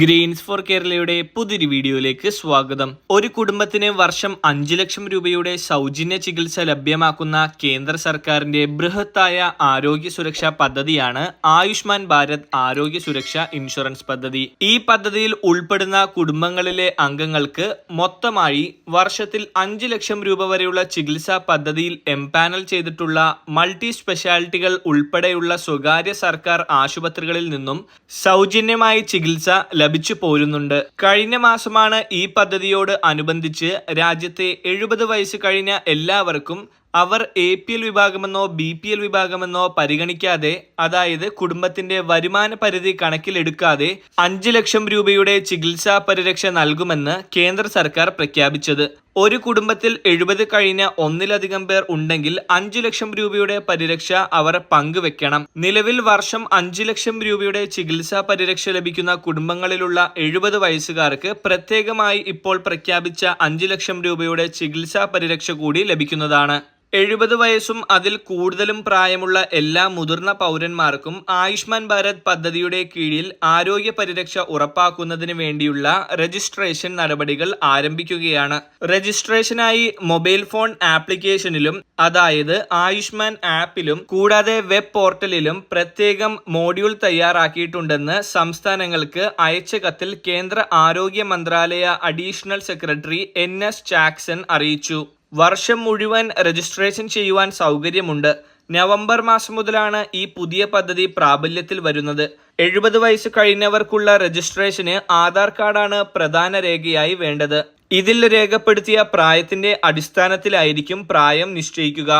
Green's four കേരളയുടെ പുതിയൊരു വീഡിയോയിലേക്ക് സ്വാഗതം. ഒരു കുടുംബത്തിന് വർഷം അഞ്ച് ലക്ഷം രൂപയുടെ സൗജന്യ ചികിത്സ ലഭ്യമാക്കുന്ന കേന്ദ്ര സർക്കാരിന്റെ ബൃഹത്തായ ആരോഗ്യ സുരക്ഷാ പദ്ധതിയാണ് ആയുഷ്മാൻ ഭാരത് ആരോഗ്യ സുരക്ഷ ഇൻഷുറൻസ് പദ്ധതി. ഈ പദ്ധതിയിൽ ഉൾപ്പെടുന്ന കുടുംബങ്ങളിലെ അംഗങ്ങൾക്ക് മൊത്തമായി വർഷത്തിൽ അഞ്ച് ലക്ഷം രൂപ വരെയുള്ള ചികിത്സാ പദ്ധതിയിൽ എംപാനൽ ചെയ്തിട്ടുള്ള മൾട്ടി സ്പെഷ്യാലിറ്റികൾ ഉൾപ്പെടെയുള്ള സ്വകാര്യ സർക്കാർ ആശുപത്രികളിൽ നിന്നും സൗജന്യമായി ചികിത്സ ലഭിച്ചു പോരുന്നുണ്ട്. കഴിഞ്ഞ മാസമാണ് ഈ പദ്ധതിയോട് അനുബന്ധിച്ച് രാജ്യത്തെ എഴുപത് വയസ്സ് കഴിഞ്ഞ എല്ലാവർക്കും അവർ എ പി എൽ വിഭാഗമെന്നോ ബി പി എൽ വിഭാഗമെന്നോ പരിഗണിക്കാതെ അതായത് കുടുംബത്തിന്റെ വരുമാന പരിധി കണക്കിലെടുക്കാതെ അഞ്ച് ലക്ഷം രൂപയുടെ ചികിത്സാ പരിരക്ഷ നൽകുമെന്ന് കേന്ദ്ര സർക്കാർ പ്രഖ്യാപിച്ചത്. ഒരു കുടുംബത്തിൽ എഴുപത് കഴിഞ്ഞ ഒന്നിലധികം പേർ ഉണ്ടെങ്കിൽ അഞ്ചു ലക്ഷം രൂപയുടെ പരിരക്ഷ അവർ പങ്കുവെക്കണം. നിലവിൽ വർഷം അഞ്ചു ലക്ഷം രൂപയുടെ ചികിത്സാ പരിരക്ഷ ലഭിക്കുന്ന കുടുംബങ്ങളിലുള്ള എഴുപത് വയസ്സുകാർക്ക് പ്രത്യേകമായി ഇപ്പോൾ പ്രഖ്യാപിച്ച അഞ്ചു ലക്ഷം രൂപയുടെ ചികിത്സാ പരിരക്ഷ കൂടി ലഭിക്കുന്നതാണ്. എഴുപത് വയസ്സും അതിൽ കൂടുതലും പ്രായമുള്ള എല്ലാ മുതിർന്ന പൗരന്മാർക്കും ആയുഷ്മാൻ ഭാരത് പദ്ധതിയുടെ കീഴിൽ ആരോഗ്യ പരിരക്ഷ ഉറപ്പാക്കുന്നതിന് വേണ്ടിയുള്ള രജിസ്ട്രേഷൻ നടപടികൾ ആരംഭിക്കുകയാണ്. രജിസ്ട്രേഷനായി മൊബൈൽ ഫോൺ ആപ്ലിക്കേഷനിലും അതായത് ആയുഷ്മാൻ ആപ്പിലും കൂടാതെ വെബ് പോർട്ടലിലും പ്രത്യേകം മോഡ്യൂൾ തയ്യാറാക്കിയിട്ടുണ്ടെന്ന് സംസ്ഥാനങ്ങൾക്ക് അയച്ച കത്തിൽ കേന്ദ്ര ആരോഗ്യ മന്ത്രാലയ additional secretary N S Chakson അറിയിച്ചു. വർഷം മുഴുവൻ രജിസ്ട്രേഷൻ ചെയ്യുവാൻ സൗകര്യമുണ്ട്. നവംബർ മാസം മുതലാണ് ഈ പുതിയ പദ്ധതി പ്രാബല്യത്തിൽ വരുന്നത്. എഴുപത് വയസ്സ് കഴിഞ്ഞവർക്കുള്ള രജിസ്ട്രേഷന് ആധാർ കാർഡാണ് പ്രധാന രേഖയായി വേണ്ടത്. ഇതിൽ രേഖപ്പെടുത്തിയ പ്രായത്തിന്റെ അടിസ്ഥാനത്തിലായിരിക്കും പ്രായം നിശ്ചയിക്കുക.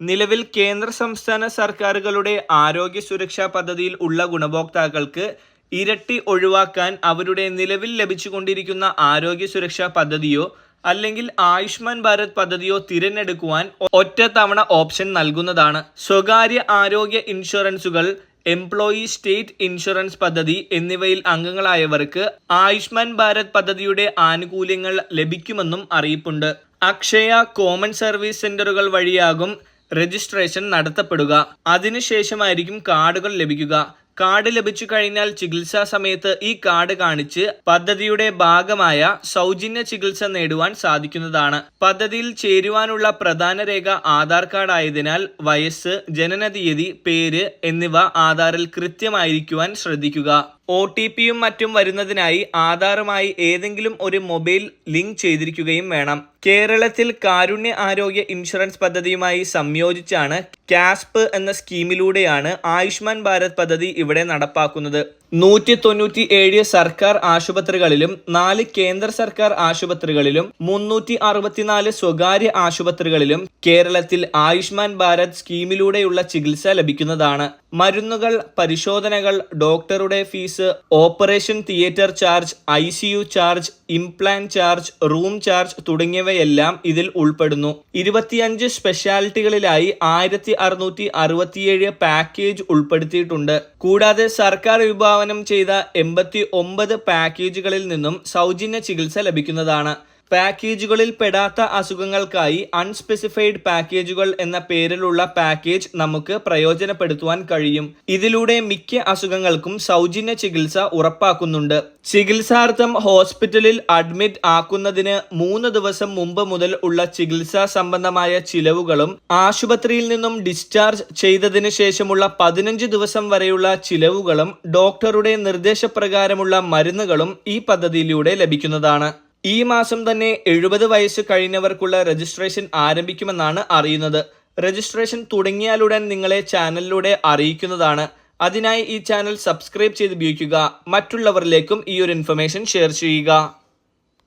നിലവിൽ കേന്ദ്ര സംസ്ഥാന സർക്കാരുകളുടെ ആരോഗ്യ സുരക്ഷാ പദ്ധതിയിൽ ഉള്ള ഗുണഭോക്താക്കൾക്ക് ഇരട്ടി ഒഴിവാക്കാൻ അവരുടെ നിലവിൽ ലഭിച്ചുകൊണ്ടിരിക്കുന്ന ആരോഗ്യ സുരക്ഷാ പദ്ധതിയോ അല്ലെങ്കിൽ ആയുഷ്മാൻ ഭാരത് പദ്ധതിയോ തിരഞ്ഞെടുക്കുവാൻ ഒറ്റ തവണ ഓപ്ഷൻ നൽകുന്നതാണ്. സ്വകാര്യ ആരോഗ്യ ഇൻഷുറൻസുകൾ എംപ്ലോയി സ്റ്റേറ്റ് ഇൻഷുറൻസ് പദ്ധതി എന്നിവയിൽ അംഗങ്ങളായവർക്ക് ആയുഷ്മാൻ ഭാരത് പദ്ധതിയുടെ ആനുകൂല്യങ്ങൾ ലഭിക്കുമെന്നും അറിയിപ്പുണ്ട്. അക്ഷയ കോമൺ സർവീസ് സെന്ററുകൾ വഴിയാകും രജിസ്ട്രേഷൻ നടത്തപ്പെടുക. അതിനുശേഷമായിരിക്കും കാർഡുകൾ ലഭിക്കുക. കാർഡ് ലഭിച്ചു കഴിഞ്ഞാൽ ചികിത്സാ സമയത്ത് ഈ കാർഡ് കാണിച്ച് പദ്ധതിയുടെ ഭാഗമായ സൗജന്യ ചികിത്സ നേടുവാൻ സാധിക്കുന്നതാണ്. പദ്ധതിയിൽ ചേരുവാനുള്ള പ്രധാന രേഖ ആധാർ കാർഡ് ആയതിനാൽ വയസ്സ് ജനന തീയതി പേര് എന്നിവ ആധാറിൽ കൃത്യമായിരിക്കുവാൻ ശ്രദ്ധിക്കുക. ഒ ടി പിയും മറ്റും വരുന്നതിനായി ആധാറുമായി ഏതെങ്കിലും ഒരു മൊബൈൽ ലിങ്ക് ചെയ്തിരിക്കുകയും വേണം. കേരളത്തിൽ കാരുണ്യ ആരോഗ്യ ഇൻഷുറൻസ് പദ്ധതിയുമായി സംയോജിച്ചാണ് കാസ്പ് എന്ന സ്കീമിലൂടെയാണ് ആയുഷ്മാൻ ഭാരത് പദ്ധതി ഇവിടെ നടപ്പാക്കുന്നത്. നൂറ്റി തൊണ്ണൂറ്റി ഏഴ് സർക്കാർ ആശുപത്രികളിലും നാല് കേന്ദ്ര സർക്കാർ ആശുപത്രികളിലും മുന്നൂറ്റി അറുപത്തിനാല് സ്വകാര്യ ആശുപത്രികളിലും കേരളത്തിൽ ആയുഷ്മാൻ ഭാരത് സ്കീമിലൂടെയുള്ള ചികിത്സ ലഭിക്കുന്നതാണ്. മരുന്നുകൾ പരിശോധനകൾ ഡോക്ടറുടെ fees operation theatre charge I charge implant charge room charge തുടങ്ങിയവയെല്ലാം ഇതിൽ ഉൾപ്പെടുന്നു. ഇരുപത്തിയഞ്ച് സ്പെഷ്യാലിറ്റികളിലായി ആയിരത്തി അറുന്നൂറ്റി അറുപത്തിയേഴ് പാക്കേജ് ഉൾപ്പെടുത്തിയിട്ടുണ്ട്. കൂടാതെ സർക്കാർ വിഭാവനം ചെയ്ത എൺപത്തി ഒമ്പത് പാക്കേജുകളിൽ നിന്നും സൗജന്യ ചികിത്സ ലഭിക്കുന്നതാണ്. പാക്കേജുകളിൽ പെടാത്ത അസുഖങ്ങൾക്കായി അൺസ്പെസിഫൈഡ് പാക്കേജുകൾ എന്ന പേരിലുള്ള പാക്കേജ് നമുക്ക് പ്രയോജനപ്പെടുത്തുവാൻ കഴിയും. ഇതിലൂടെ മിക്ക അസുഖങ്ങൾക്കും സൗജന്യ ചികിത്സ ഉറപ്പാക്കുന്നുണ്ട്. ചികിത്സാർത്ഥം ഹോസ്പിറ്റലിൽ അഡ്മിറ്റ് ആക്കുന്നതിന് മൂന്ന് ദിവസം മുമ്പ് മുതൽ ഉള്ള ചികിത്സാ സംബന്ധമായ ചിലവുകളും ആശുപത്രിയിൽ നിന്നും ഡിസ്ചാർജ് ചെയ്തതിന് ശേഷമുള്ള പതിനഞ്ച് ദിവസം വരെയുള്ള ചിലവുകളും ഡോക്ടറുടെ നിർദ്ദേശപ്രകാരമുള്ള മരുന്നുകളും ഈ പദ്ധതിയിലൂടെ ലഭിക്കുന്നതാണ്. ഈ മാസം തന്നെ എഴുപത് വയസ്സ് കഴിഞ്ഞവർക്കുള്ള രജിസ്ട്രേഷൻ ആരംഭിക്കുമെന്നാണ് അറിയുന്നത്. രജിസ്ട്രേഷൻ തുടങ്ങിയാലുടൻ നിങ്ങളെ ചാനലിലൂടെ അറിയിക്കുന്നതാണ്. അതിനായി ഈ ചാനൽ സബ്സ്ക്രൈബ് ചെയ്ത് ഉപയോഗിക്കുക. മറ്റുള്ളവരിലേക്കും ഈ ഒരു ഇൻഫർമേഷൻ ഷെയർ ചെയ്യുക.